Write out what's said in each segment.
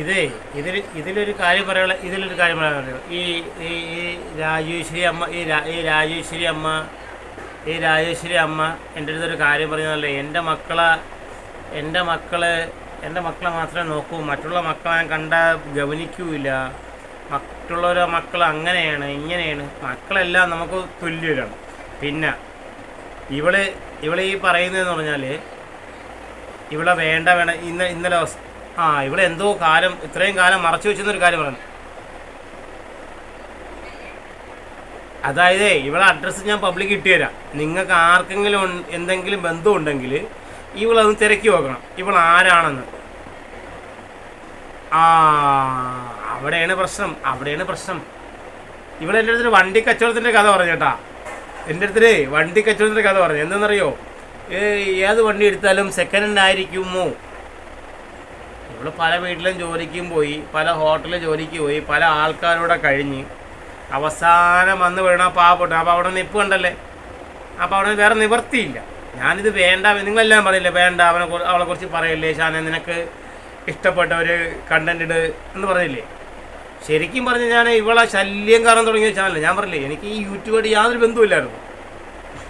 ഇതേ ഇതിൽ ഇതിലൊരു കാര്യം പറയാനുള്ള ഇതിലൊരു കാര്യം പറയാനുള്ള ഈ ഈ ഈ രാജേശ്വരി അമ്മ ഈ ഈ രാജേശ്വരി അമ്മ ഈ രാജേശ്വരി അമ്മ എന്റെ അടുത്തൊരു കാര്യം പറഞ്ഞതല്ലേ എന്റെ മക്കളെ എന്റെ മക്കളെ എന്റെ മക്കളെ മാത്രമേ നോക്കൂ. മറ്റുള്ള മക്കളെ കണ്ട ഗവനിക്കൂല മറ്റുള്ളവരെ മക്കൾ അങ്ങനെയാണ് ഇങ്ങനെയാണ്. മക്കളെല്ലാം നമുക്ക് തുല്യരാണ്. പിന്നെ ഇവൾ ഇവളെ ഈ പറയുന്നതെന്ന് പറഞ്ഞാൽ ഇവളെ വേണ്ട വേണം ഇന്ന ഇന്നലെ ആ ഇവിടെ എന്തോ കാലം ഇത്രയും കാലം മറച്ചു വെച്ചെന്നൊരു കാര്യം പറഞ്ഞു. അതായത് ഇവിടെ അഡ്രസ്സ് ഞാൻ പബ്ലിക് ഇട്ടുതരാം നിങ്ങൾക്ക് ആർക്കെങ്കിലും എന്തെങ്കിലും ബന്ധമുണ്ടെങ്കിൽ ഇവളൊന്ന് തിരക്കി നോക്കണം. ഇവൾ ആരാണെന്ന്. ആ അവിടെയാണ് പ്രശ്നം അവിടെയാണ് പ്രശ്നം. ഇവിടെ എന്റെ അടുത്തൊരു വണ്ടി കച്ചവടത്തിന്റെ കഥ പറഞ്ഞു കേട്ടാ. എന്റെ അടുത്തൊരു വണ്ടി കച്ചവടത്തിന്റെ കഥ പറഞ്ഞു. എന്തെന്നറിയോ ഏത് വണ്ടി എടുത്താലും സെക്കൻഡ് ഹാൻഡ് ആയിരിക്കുമോ? ഇവിടെ പല വീട്ടിലും ജോലിക്കും പോയി പല ഹോട്ടലിൽ ജോലിക്ക് പോയി പല ആൾക്കാരോടെ കഴിഞ്ഞ് അവസാനം വന്ന് വീണ പാവപ്പെട്ടു അപ്പോൾ അവിടെ നിപ്പ് കണ്ടല്ലേ? അപ്പോൾ അവിടെ വേറെ നിവർത്തിയില്ല ഞാനിത് വേണ്ട നിങ്ങളെല്ലാം പറയില്ലേ വേണ്ട അവനെ അവളെ കുറിച്ച് പറയില്ലേ ഷാനെ നിനക്ക് ഇഷ്ടപ്പെട്ട ഒരു കണ്ടന്റ് ഇട് എന്ന് പറഞ്ഞില്ലേ ശരിക്കും പറഞ്ഞു ഞാൻ ഇവളെ ശല്യം കാരണം തുടങ്ങിയ ചാനൽ ഞാൻ പറഞ്ഞില്ലേ എനിക്ക് ഈ യൂട്യൂബായിട്ട് യാതൊരു ബന്ധവുമില്ലായിരുന്നു.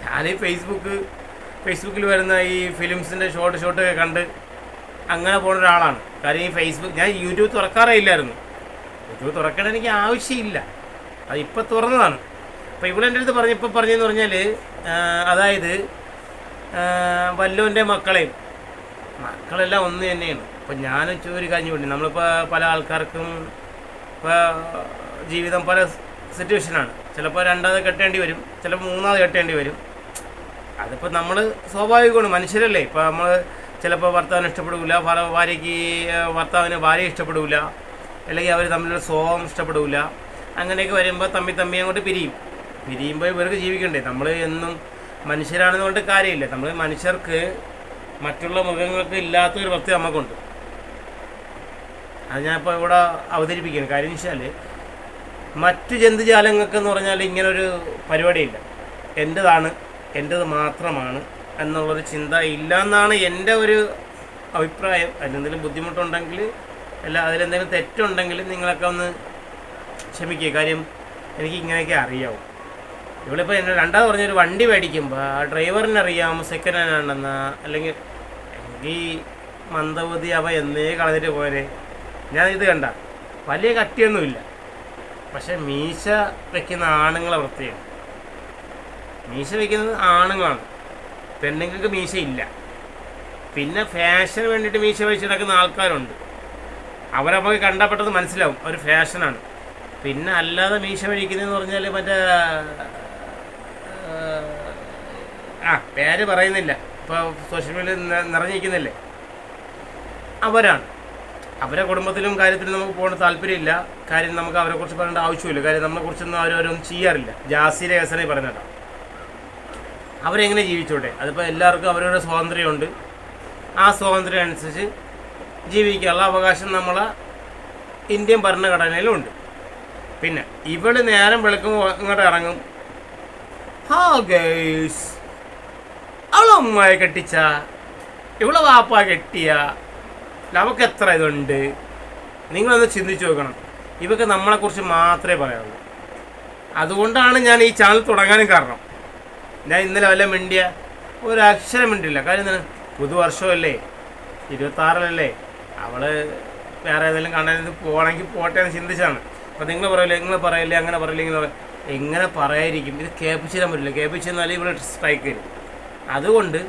ഞാൻ ഈ ഫേസ്ബുക്ക് ഫേസ്ബുക്കിൽ വരുന്ന ഈ ഫിലിംസിന്റെ ഷോർട്ട് ഷോട്ട് കണ്ട് അങ്ങനെ പോണ ഒരാളാണ്. കാര്യം ഈ ഫേസ്ബുക്ക് ഞാൻ യൂട്യൂബ് തുറക്കാറേ ഇല്ലായിരുന്നു യൂട്യൂബ് തുറക്കേണ്ട എനിക്ക് ആവശ്യമില്ല. അത് ഇപ്പം തുറന്നതാണ്. അപ്പോൾ ഇവിടെ എന്റെ അടുത്ത് പറഞ്ഞപ്പോൾ പറഞ്ഞെന്ന് പറഞ്ഞാൽ അതായത് വല്ലോന്റെ മക്കളെയും മക്കളെല്ലാം ഒന്ന് തന്നെയാണ്. ഇപ്പം ഞാൻ ഒരു കാര്യം വേണ്ടി നമ്മളിപ്പോൾ പല ആൾക്കാർക്കും ഇപ്പോൾ ജീവിതം പല സിറ്റുവേഷനാണ്. ചിലപ്പോൾ രണ്ടാമത് കെട്ടേണ്ടി വരും ചിലപ്പോൾ മൂന്നാമത് കെട്ടേണ്ടി വരും. അതിപ്പോൾ നമ്മൾ സ്വാഭാവികമാണ് മനുഷ്യരല്ലേ? ഇപ്പോൾ നമ്മൾ ചിലപ്പോൾ ഭർത്താവിന് ഇഷ്ടപ്പെടില്ല ഭാര്യയ്ക്ക് ഭർത്താവിന് ഭാര്യ ഇഷ്ടപ്പെടില്ല അല്ലെങ്കിൽ അവർ തമ്മിലുള്ള സ്വഭാവം ഇഷ്ടപ്പെടില്ല. അങ്ങനെയൊക്കെ വരുമ്പോൾ തമ്മി തമ്മി അങ്ങോട്ട് പിരിയും. പിരിയുമ്പോൾ ഇവർക്ക് ജീവിക്കണ്ടേ? നമ്മൾ എന്നും മനുഷ്യരാണെന്ന് കൊണ്ട് കാര്യമില്ല. നമ്മൾ മനുഷ്യർക്ക് മറ്റുള്ള മൃഗങ്ങൾക്ക് ഇല്ലാത്തൊരു ഭക്തി നമുക്കുണ്ട് അത് ഞാനിപ്പോൾ ഇവിടെ അവതരിപ്പിക്കുകയാണ് കാര്യം വെച്ചാൽ മറ്റ് ജന്തുജാലങ്ങൾക്ക് എന്ന് പറഞ്ഞാൽ ഇങ്ങനൊരു പരിപാടിയില്ല. എന്റെതാണ് എന്റെത് മാത്രമാണ് എന്നുള്ളൊരു ചിന്ത ഇല്ല എന്നാണ് എന്റെ ഒരു അഭിപ്രായം. അതിലെന്തെങ്കിലും ബുദ്ധിമുട്ടുണ്ടെങ്കിൽ അല്ല അതിലെന്തെങ്കിലും തെറ്റുണ്ടെങ്കിൽ നിങ്ങളൊക്കെ ഒന്ന് ക്ഷമിക്കുക കാര്യം എനിക്ക് ഇങ്ങനെയൊക്കെ അറിയാവും. ഇവളിപ്പോൾ എന്നെ രണ്ടാമത് പറഞ്ഞൊരു വണ്ടി മേടിക്കുമ്പോൾ ആ ഡ്രൈവറിന് അറിയാം സെക്കൻഡ് ഹാൻഡ് ആണെന്ന? അല്ലെങ്കിൽ ഈ മന്ദബുദ്ധി അവ എന്നേ കളഞ്ഞിട്ട് പോരെ ഞാൻ ഇത് കണ്ട. വലിയ കട്ടിയൊന്നുമില്ല. പക്ഷെ മീശ വയ്ക്കുന്ന ആണുങ്ങളെ വൃത്തിയാണ്. മീശ വയ്ക്കുന്നത് ആണുങ്ങളാണ്. പെണ്ണുങ്ങൾക്ക് മീശ ഇല്ല. പിന്നെ ഫാഷന് വേണ്ടിയിട്ട് മീശ വെച്ചിടക്കുന്ന ആൾക്കാരുണ്ട്. അവരെ നമുക്ക് കണ്ടപ്പെട്ടത് മനസ്സിലാവും. ഒരു ഫാഷനാണ് പിന്നെ അല്ലാതെ മീശ വഴിക്കുന്നതെന്ന് പറഞ്ഞാൽ മറ്റേ ആ പേര് പറയുന്നില്ല. ഇപ്പോൾ സോഷ്യൽ മീഡിയയിൽ നിറഞ്ഞിരിക്കുന്നില്ലേ? അവരാണ്. അവരെ കുടുംബത്തിലും കാര്യത്തിലും നമുക്ക് പോകേണ്ട താല്പര്യമില്ല. കാര്യം നമുക്ക് അവരെക്കുറിച്ച് പറയേണ്ട ആവശ്യമില്ല. കാര്യം നമ്മളെക്കുറിച്ചൊന്നും അവരവരൊന്നും ചെയ്യാറില്ല. ജാസിയുടെ ഹസനെ പറഞ്ഞതാ. അവരെങ്ങനെ ജീവിച്ചോട്ടെ? അതിപ്പോൾ എല്ലാവർക്കും അവരവരുടെ സ്വാതന്ത്ര്യമുണ്ട്. ആ സ്വാതന്ത്ര്യം അനുസരിച്ച് ജീവിക്കാനുള്ള അവകാശം നമ്മളെ ഇന്ത്യൻ ഭരണഘടനയിലുണ്ട്. പിന്നെ ഇവൾ നേരം വെളുക്കുമ്പോൾ ഇങ്ങോട്ട് ഇറങ്ങും. ഹാ ഗൈസ് അവളമ്മയെ കെട്ടിച്ച? ഇവളെ വാപ്പ കെട്ടിയ? നമുക്ക് എത്ര ഇതുണ്ട്? നിങ്ങളൊന്ന് ചിന്തിച്ചു നോക്കണം. ഇവക്ക് നമ്മളെക്കുറിച്ച് മാത്രമേ പറയാവുള്ളൂ അതുകൊണ്ടാണ് ഞാൻ ഈ ചാനൽ തുടങ്ങാനും കാരണം. ഞാൻ ഇന്നലെ വല്ല മിണ്ടിയ? ഒരു അക്ഷരം മിണ്ടില്ല കാര്യം എന്താണ്? പുതുവർഷമല്ലേ? ഇരുപത്താറിലല്ലേ അവൾ വേറെ ഏതെങ്കിലും കാണാൻ പോകണമെങ്കിൽ പോട്ടെ എന്ന് ചിന്തിച്ചാണ് അപ്പം നിങ്ങൾ പറയില്ലേ നിങ്ങൾ പറയില്ലേ അങ്ങനെ പറയില്ലെങ്കിൽ ഇങ്ങനെ എങ്ങനെ പറയായിരിക്കും ഇത് കേൾപ്പിച്ചു തരാൻ പറ്റില്ല. കേൾപ്പിച്ചു തന്നാൽ ഇവിടെ സ്ട്രൈക്ക് വരും. അതുകൊണ്ട്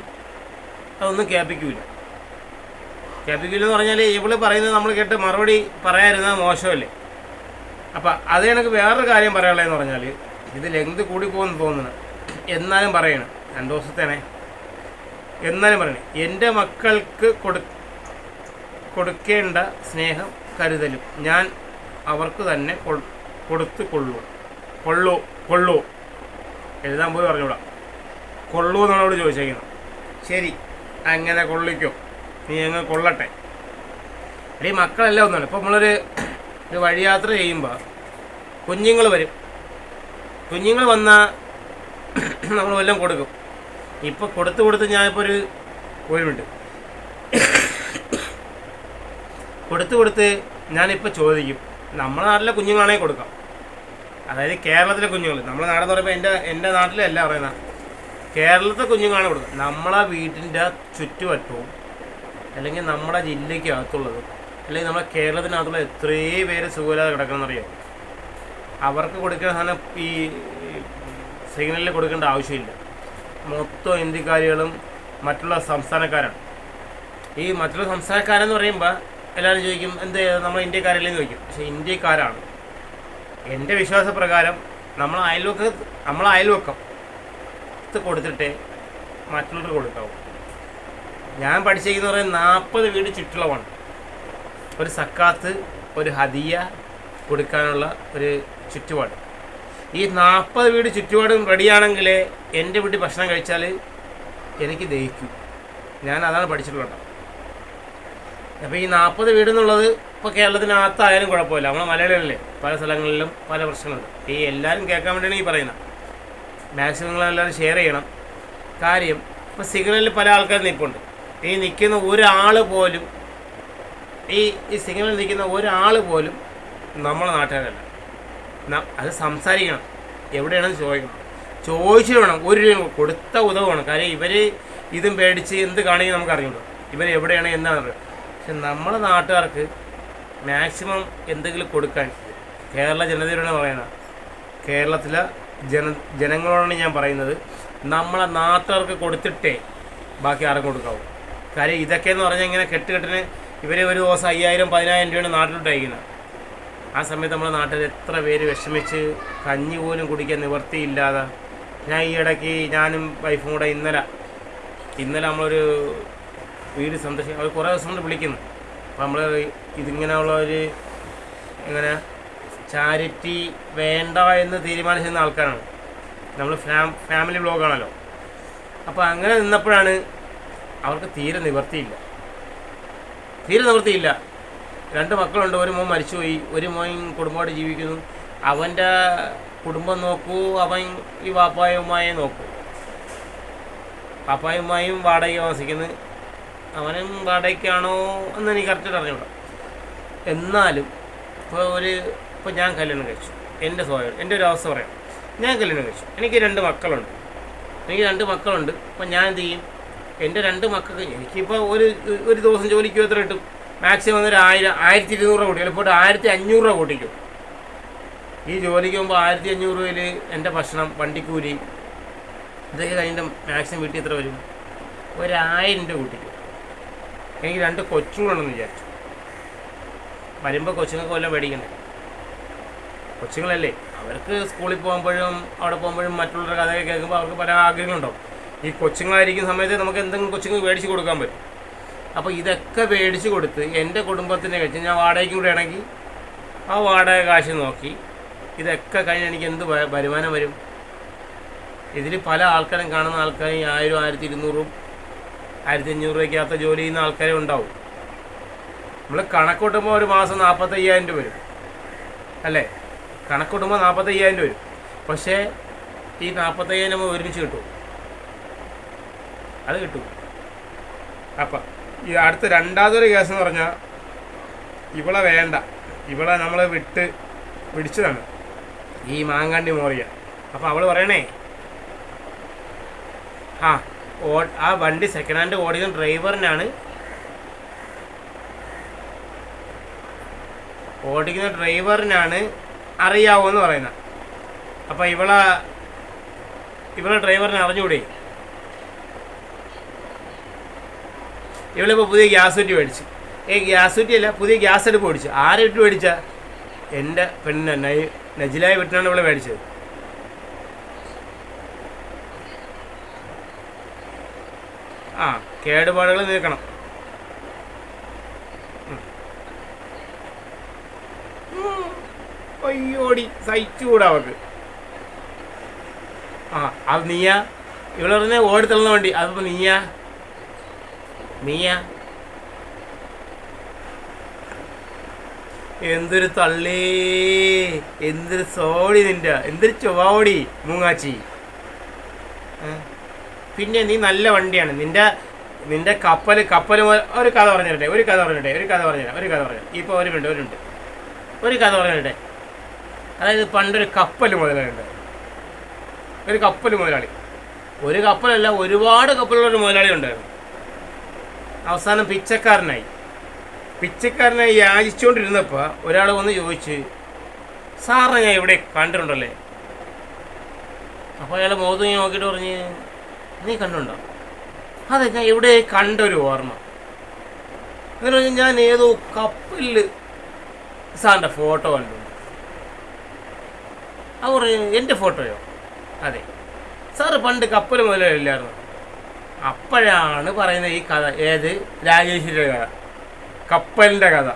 അതൊന്നും കേൾപ്പിക്കൂല. കേൾപ്പിക്കില്ല എന്ന് പറഞ്ഞാൽ ഇവൾ പറയുന്നത് നമ്മൾ കേട്ട് മറുപടി പറയാതിരുന്നത് മോശമല്ലേ? അപ്പം അത് എനിക്ക് വേറൊരു കാര്യം പറയാനുള്ളതെന്ന് പറഞ്ഞാൽ ഇത് ലെങ്ത് കൂടി പോകുമെന്ന് തോന്നുന്നു എന്നാലും പറയണം. രണ്ട് ദിവസത്തേനെ. എന്നാലും പറയണേ. എന്റെ മക്കൾക്ക് കൊടു കൊടുക്കേണ്ട സ്നേഹം കരുതലും. ഞാൻ അവർക്ക് തന്നെ കൊടുത്തു കൊള്ളൂ. കൊള്ളൂ കൊള്ളൂ. എഴുതാൻ പോയി പറഞ്ഞുകൂടാ. കൊള്ളൂ എന്നോട് ചോദിച്ചേക്കുന്നത് ശരി അങ്ങനെ കൊള്ളിക്കോ. നീ അങ്ങ് കൊള്ളട്ടെ. അല്ലെ മക്കളെല്ലാം ഒന്നാണ് ഇപ്പം നമ്മളൊരു ഒരു വഴിയാത്ര ചെയ്യുമ്പോൾ കുഞ്ഞുങ്ങൾ വരും. കുഞ്ഞുങ്ങൾ വന്നാൽ നമ്മൾ വല്ലതും കൊടുക്കും. ഇപ്പോൾ കൊടുത്ത് കൊടുത്ത് ഞാനിപ്പോൾ ഒരു ഒരു മിനിറ്റ് കൊടുത്ത് കൊടുത്ത് ഞാനിപ്പോൾ ചോദിക്കും നമ്മുടെ നാട്ടിലെ കുഞ്ഞുങ്ങളാണെങ്കിൽ കൊടുക്കാം. അതായത് കേരളത്തിലെ കുഞ്ഞുങ്ങൾ. നമ്മുടെ നാടെന്ന് പറയുമ്പോൾ എന്റെ എന്റെ നാട്ടിലല്ല പറയുന്ന. കേരളത്തെ കുഞ്ഞുങ്ങളാണ് കൊടുക്കുക നമ്മളെ വീട്ടിന്റെ ചുറ്റുവട്ടവും അല്ലെങ്കിൽ നമ്മുടെ ജില്ലയ്ക്കകത്തുള്ളത് അല്ലെങ്കിൽ നമ്മുടെ കേരളത്തിനകത്തുള്ള എത്രയും പേര് സുഖമില്ലാതെ കിടക്കണം എന്നറിയാം അവർക്ക് കൊടുക്കുന്ന സാധനം ഈ സിഗ്നലിൽ കൊടുക്കേണ്ട ആവശ്യമില്ല. മൊത്തം ഇന്ത്യക്കാരികളും മറ്റുള്ള സംസ്ഥാനക്കാരാണ്. ഈ മറ്റുള്ള സംസ്ഥാനക്കാരെന്ന് പറയുമ്പോൾ എല്ലാവരും ചോദിക്കും എന്ത് നമ്മൾ ഇന്ത്യക്കാരല്ലേ? എന്ന് ചോദിക്കും. പക്ഷേ ഇന്ത്യക്കാരാണ്. എന്റെ വിശ്വാസപ്രകാരം നമ്മൾ അയൽവക്ക നമ്മൾ അയൽവക്കം കൊടുത്തിട്ടേ മറ്റുള്ളവർക്ക് കൊടുക്കാവൂ. ഞാൻ പഠിച്ചേക്കുന്ന പറയുന്നത് നാൽപ്പത് വീട് ചുറ്റുളവാണ് ഒരു സക്കാത്ത് ഒരു ഹദിയ കൊടുക്കാനുള്ള ഒരു ചുറ്റുപാട്. ഈ നാൽപ്പത് വീട് ചുറ്റുപാടും റെഡിയാണെങ്കിൽ എന്റെ വീട്ടിൽ ഭക്ഷണം കഴിച്ചാൽ എനിക്ക് ദഹിക്കും. ഞാൻ അതാണ് പഠിച്ചിട്ടുള്ളത് അപ്പോൾ ഈ നാൽപ്പത് വീട് എന്നുള്ളത് ഇപ്പോൾ കേരളത്തിനകത്തായാലും കുഴപ്പമില്ല. നമ്മളെ മലയാളികളല്ലേ? പല സ്ഥലങ്ങളിലും പല പ്രശ്നങ്ങളുണ്ട് ഈ എല്ലാവരും കേൾക്കാൻ വേണ്ടിയാണ് ഈ പറയുന്നത് മാക്സിമം നിങ്ങളെല്ലാവരും ഷെയർ ചെയ്യണം. കാര്യം ഇപ്പോൾ സിഗ്നലിൽ പല ആൾക്കാർ നിൽപ്പുണ്ട്. ഈ നിൽക്കുന്ന ഒരാൾ പോലും ഈ ഈ സിഗ്നലിൽ നിൽക്കുന്ന ഒരാൾ പോലും നമ്മളെ നാട്ടുകാരല്ല. അത് സംസാരിക്കണം. എവിടെയാണെന്ന് ചോദിക്കണം. ചോദിച്ചു വേണം. ഒരു രൂപ കൊടുത്ത ഉദവാണ് കാര്യം ഇവർ ഇതും പേടിച്ച് എന്ത് കാണിക്കും നമുക്ക് അറിയുള്ളൂ ഇവർ എവിടെയാണ് എന്നാണ് പക്ഷെ നമ്മളെ നാട്ടുകാർക്ക് മാക്സിമം എന്തെങ്കിലും കൊടുക്കാൻ കേരള ജനതയോടാണ് പറയുന്നത് കേരളത്തിലെ ജന ജനങ്ങളോടാണ് ഞാൻ പറയുന്നത്. നമ്മളെ നാട്ടുകാർക്ക് കൊടുത്തിട്ടേ ബാക്കി ആർക്കും കൊടുക്കാവൂ. കാര്യം ഇതൊക്കെ എന്ന് പറഞ്ഞാൽ ഇങ്ങനെ കെട്ടുകെട്ടിന് ഇവരെ ഒരു ദിവസം അയ്യായിരം പതിനായിരം രൂപയാണ് നാട്ടിലോട്ട് അയക്കുന്നത്. ആ സമയത്ത് നമ്മുടെ നാട്ടിൽ എത്ര പേര് വിഷമിച്ച് കഞ്ഞി പോലും കുടിക്കാൻ നിവർത്തിയില്ലാതെ ഞാൻ ഈ ഇടയ്ക്ക് ഞാനും വൈഫും കൂടെ ഇന്നലെ ഇന്നലെ നമ്മളൊരു വീട് സന്ദർശിക്കും അവർ കുറേ ദിവസം കൊണ്ട് വിളിക്കുന്നു. അപ്പോൾ നമ്മൾ ഇതിങ്ങനെയുള്ള ഒരു എങ്ങനെ ചാരിറ്റി വേണ്ട എന്ന് തീരുമാനിച്ചിരുന്ന ആൾക്കാരാണ്. നമ്മൾ ഫാം ഫാമിലി ബ്ലോഗാണല്ലോ അപ്പോൾ അങ്ങനെ നിന്നപ്പോഴാണ് അവർക്ക് തീരെ നിവർത്തിയില്ല തീരെ നിവൃത്തിയില്ല. രണ്ട് മക്കളുണ്ട്. ഒരു മോൻ മരിച്ചുപോയി. ഒരു മോൻ കുടുംബമായിട്ട് ജീവിക്കുന്നു. അവന്റെ കുടുംബം നോക്കൂ. അവൻ ഈ വാപ്പായും നോക്കൂ. പാപ്പായുമായും വാടകയ്ക്ക് വാസിക്കുന്നു അവനും വാടകയ്ക്കാണോ എന്ന് എനിക്ക് കറക്റ്റ് അറിഞ്ഞൂടാ എന്നാലും ഇപ്പോൾ ഒരു ഇപ്പോൾ ഞാൻ കല്യാണം കഴിച്ചു. എന്റെ സ്വയം എന്റെ ഒരു അവസ്ഥ പറയാം. ഞാൻ കല്യാണം കഴിച്ചു. എനിക്ക് രണ്ട് മക്കളുണ്ട്. എനിക്ക് രണ്ട് മക്കളുണ്ട്. അപ്പം ഞാൻ എന്ത് ചെയ്യും? എന്റെ രണ്ട് മക്കൾക്ക് എനിക്കിപ്പോൾ ഒരു ഒരു ദിവസം ജോലിക്ക് എത്ര കിട്ടും. മാക്സിമം ഒരു ആയിരം ആയിരത്തി ഇരുന്നൂറ് രൂപ ചിലപ്പോൾ ആയിരത്തി അഞ്ഞൂറ് രൂപ കൂട്ടിക്കും. ഈ ജോലിക്ക് പോകുമ്പോൾ ആയിരത്തി അഞ്ഞൂറ് രൂപയിൽ എന്റെ ഭക്ഷണം വണ്ടിക്കൂലി ഇതൊക്കെ കഴിഞ്ഞിട്ട് മാക്സിമം വീട്ടിൽ എത്ര വരും? ഒരായിരം രൂപ കൂട്ടിക്കും. എനിക്ക് രണ്ട് കൊച്ചുങ്ങളുണ്ടെന്ന് വിചാരിച്ചു. വരുമ്പോൾ കൊച്ചുങ്ങൾക്ക് വല്ലതും മേടിക്കണ്ടേ? കൊച്ചുങ്ങളല്ലേ അവർക്ക് സ്കൂളിൽ പോകുമ്പോഴും അവിടെ പോകുമ്പോഴും മറ്റുള്ളവരുടെ കഥയൊക്കെ കേൾക്കുമ്പോൾ അവർക്ക് പല ആഗ്രഹങ്ങളുണ്ടാവും. ഈ കൊച്ചുങ്ങളായിരിക്കുന്ന സമയത്ത് നമുക്ക് എന്തെങ്കിലും കൊച്ചുങ്ങൾ മേടിച്ച് കൊടുക്കാൻ പറ്റും. അപ്പോൾ ഇതൊക്കെ മേടിച്ച് കൊടുത്ത് എന്റെ കുടുംബത്തിന് കഴിച്ച് ഞാൻ വാടകയ്ക്ക് കൂടെ ആണെങ്കിൽ ആ വാടക കാശ് നോക്കി. ഇതൊക്കെ കഴിഞ്ഞ് എനിക്ക് എന്ത് വരുമാനം വരും? ഇതിൽ പല ആൾക്കാരും കാണുന്ന ആൾക്കാർ ഈ ആയിരം ആയിരത്തി ഇരുന്നൂറും ആയിരത്തി അഞ്ഞൂറ് രൂപയ്ക്കകത്ത് ജോലി ചെയ്യുന്ന ആൾക്കാരെ ഉണ്ടാവും. നമ്മൾ കണക്കൂട്ടുമ്പോൾ ഒരു മാസം നാൽപ്പത്തയ്യായിരം രൂപ വരും. അല്ലേ? കണക്കൂട്ടുമ്പോൾ നാൽപ്പത്തയ്യായിരം രൂപ വരും. പക്ഷേ ഈ നാൽപ്പത്തയ്യായിരം നമ്മൾ ഒരുമിച്ച് കിട്ടും അത് കിട്ടും. അപ്പം ഈ അടുത്ത രണ്ടാമതൊരു കേസ് എന്ന് പറഞ്ഞാൽ ഇവളെ വേണ്ട. ഇവളെ നമ്മൾ വിട്ട് പിടിച്ചതാണ്. ഈ മാങ്ങാണ്ടി മോറിയ. അപ്പോൾ അവൾ പറയണേ ആ ഓ ആ വണ്ടി സെക്കൻഡ് ഹാൻഡ് ഓടിക്കുന്ന ഡ്രൈവറിനാണ് ഓടിക്കുന്ന ഡ്രൈവറിനാണ് അറിയാവോ എന്ന് പറയുന്നത്. അപ്പോൾ ഇവളെ ഇവളെ ഡ്രൈവറിനെ അറിഞ്ഞുകൂടെ? ഇവളിപ്പോൾ പുതിയ ഗ്യാസ് കുറ്റി മേടിച്ചു. ഈ ഗ്യാസ് കുറ്റി അല്ല പുതിയ ഗ്യാസ് അടുപ്പ് മേടിച്ചു. ആരെട്ട് മേടിച്ച? എന്റെ പെണ്ണിനെ നൈ നജിലായ വീട്ടിനാണ് ഇവളെ മേടിച്ചത്. ആ കേടുപാടുകൾ നീക്കണം. അയ്യോടി സഹിച്ചുകൂടാ അവക്ക്. ആ അത് നീയാ. ഇവിടെ പറഞ്ഞ ഓടി തള്ളുന്ന വണ്ടി അതിപ്പോ നീയാ. നീയാ എന്തൊരു തള്ളേ. എന്തൊരു സോടി നിന്റെ. എന്തൊരു ചൊവ്വാടി മൂങ്ങാച്ചി. പിന്നെ നീ നല്ല വണ്ടിയാണ്. നിന്റെ നിന്റെ കപ്പൽ കപ്പൽ ഒരു കഥ പറഞ്ഞിട്ടെ ഒരു കഥ പറഞ്ഞിട്ടെ ഒരു കഥ പറഞ്ഞില്ല ഒരു കഥ പറഞ്ഞു ഇപ്പോൾ ഒരു മിനിറ്റ് ഒരു മിനിറ്റ്. ഒരു കഥ പറഞ്ഞിട്ടെ അതായത് പണ്ടൊരു കപ്പൽ മുതലുണ്ട് ഒരു കപ്പൽ മുതലാളി. ഒരു കപ്പലല്ല ഒരുപാട് കപ്പലുള്ള ഒരു മുതലാളി ഉണ്ടായിരുന്നു അവസാനം പിച്ചക്കാരനായി. പിച്ചക്കാരനായി യാചിച്ചുകൊണ്ടിരുന്നപ്പോൾ ഒരാൾ വന്ന് ചോദിച്ച് സാറിനെ ഞാൻ ഇവിടെ കണ്ടിട്ടുണ്ടല്ലേ? അപ്പോൾ അയാൾ മോദി നോക്കിയിട്ട് പറഞ്ഞ് നീ കണ്ടുണ്ടോ അതെ ഞാൻ ഇവിടെ കണ്ടൊരു ഓർമ്മ. അങ്ങനെ പറഞ്ഞ് ഞാൻ ഏതോ കപ്പലിൽ സാറിന്റെ ഫോട്ടോ കണ്ടു അവർ എന്റെ ഫോട്ടോയോ? അതെ. സാറ് പണ്ട് കപ്പൽ മുതലില്ലായിരുന്നു അപ്പോഴാണ് പറയുന്നത് ഈ കഥ. ഏത്? രാജേശ്വരിയുടെ കഥ. കപ്പലിന്റെ കഥ.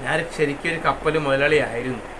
ഞാൻ ശരിക്കും ഒരു കപ്പൽ മുതലാളിയായിരുന്നു